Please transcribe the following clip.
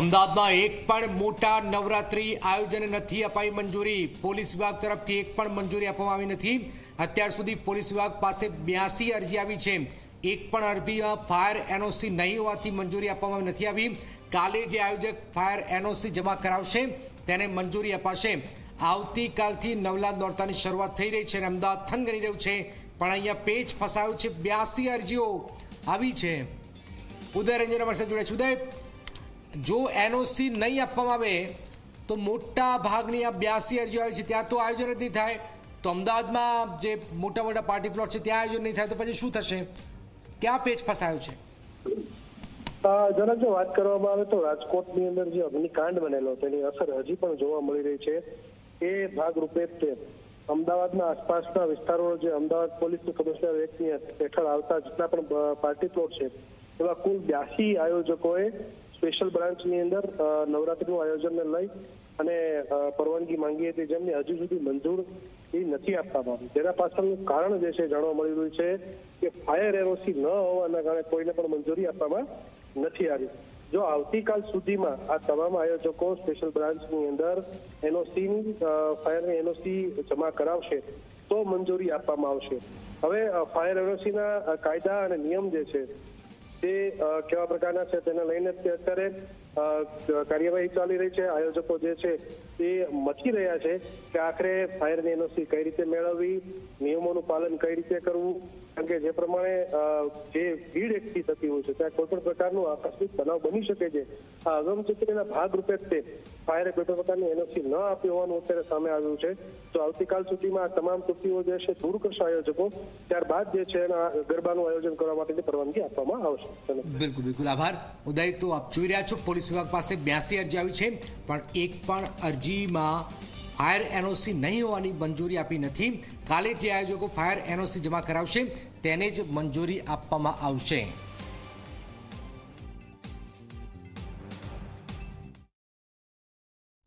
અમદાવાદમાં એક પણ મોટા નવરાત્રી આયોજન નથી અપાઈ મંજૂરી. પોલીસ વિભાગ તરફથી એક પણ મંજૂરી આપવામાં આવી નથી. અત્યાર સુધી પોલીસ વિભાગ પાસે બ્યાસી અરજી આવી છે. એક પણ અરજીમાં ફાયર એનઓસી નહીં હોવાથી મંજૂરી આપવામાં નથી આવી. કાલે જે આયોજક ફાયર એનઓસી જમા કરાવશે, તેને મંજૂરી અપાશે. આવતીકાલથી નવલા દોડતાની શરૂઆત થઈ રહી છે અને અમદાવાદ થનગની રહ્યું છે. પણ અહીંયા પેજ ફસાયું છે. બ્યાસી અરજીઓ આવી છે. ઉદય રંજન અમારી સાથે જોડે છે. ઉદય જો એનઓસી નહીં આપવામાં આવે, તો મોટા ભાગની આ બ્યાસી અરજીઓ આવી છે, ત્યાં તો આયોજન જ નહીં થાય. તો અમદાવાદમાં જે મોટા મોટા પાર્ટી પ્લોટ છે, ત્યાં આયોજન નહીં થાય, તો પછી શું થશે? ક્યાં પેચ ફસાયો છે? જરા જો વાત કરવામાં આવે તો રાજકોટની અંદર જે અગ્નિકાંડ બનેલો, તેની અસર હજી પણ જોવા મળી રહી છે. એ ભાગરૂપે તે અમદાવાદના આસપાસના વિસ્તારો જે અમદાવાદ પોલીસ કમિશનર એક્ટની હેઠળ આવતા જેટલા પણ પાર્ટી પ્લોટ છે, એવા કુલ બ્યાસી આયોજકોએ સ્પેશિયલ બ્રાન્ચની અંદર નવરાત્રીનું આયોજનને લઈ અને પરવાનગી માંગી હતી જેમને હજુ સુધી મંજૂર એ નથી આપવામાં આવી. જેના પાછળનું કારણ જે છે જાણવા મળી રહ્યું છે કે ફાયર એરોસી ન હોવાના કારણે કોઈને પણ મંજૂરી આપવામાં નથી આવી. જો આવતીકાલ સુધીમાં આ તમામ આયોજકો સ્પેશિયલ બ્રાન્ચની અંદર એનઓસી ફાયરની એનઓસી જમા કરાવશે તો મંજૂરી આપવામાં આવશે. હવે ફાયર એનઓસીના કાયદા અને નિયમ જે છે તે કેવા પ્રકારના છે તેને લઈને અત્યારે કાર્યવાહી ચાલી રહી છે. આયોજકો જે છે તે મથી રહ્યા છે કે આખરે ફાયરની એનઓસી કઈ રીતે મેળવવી, નિયમોનું પાલન કઈ રીતે કરવું, કારણ કે જે પ્રમાણે જે ભીડ એકઠી થતી હોય છે, ત્યાં કોઈ પણ પ્રકારનું આકસ્મિક બનાવ બની શકે છે. આ અગમચેતીના ભાગરૂપે જ તે ફાયરે કોઈ પ્રકારની એનઓસી ન આપી હોવાનું અત્યારે સામે આવ્યું છે. તો આવતીકાલ સુધીમાં આ તમામ ત્રુટીઓ જે છે, દૂર કરશે આયોજકો. ત્યારબાદ જે છે એના ગરબાનું આયોજન કરવા માટેની પરવાનગી આપવામાં આવશે. બિલકુલ બિલકુલ. આભાર. ઉદય, તો આપ જોઈ રહ્યા છો પોલીસ વિભાગ પાસે બ્યાસી અરજી આવી છે, પણ એક પણ અરજીમાં ફાયર એનઓસી નહીં હોવાની મંજૂરી આપી નથી. કાલે જે આયોજકો ફાયર એનઓસી જમા કરાવશે, તેને જ મંજૂરી આપવામાં આવશે.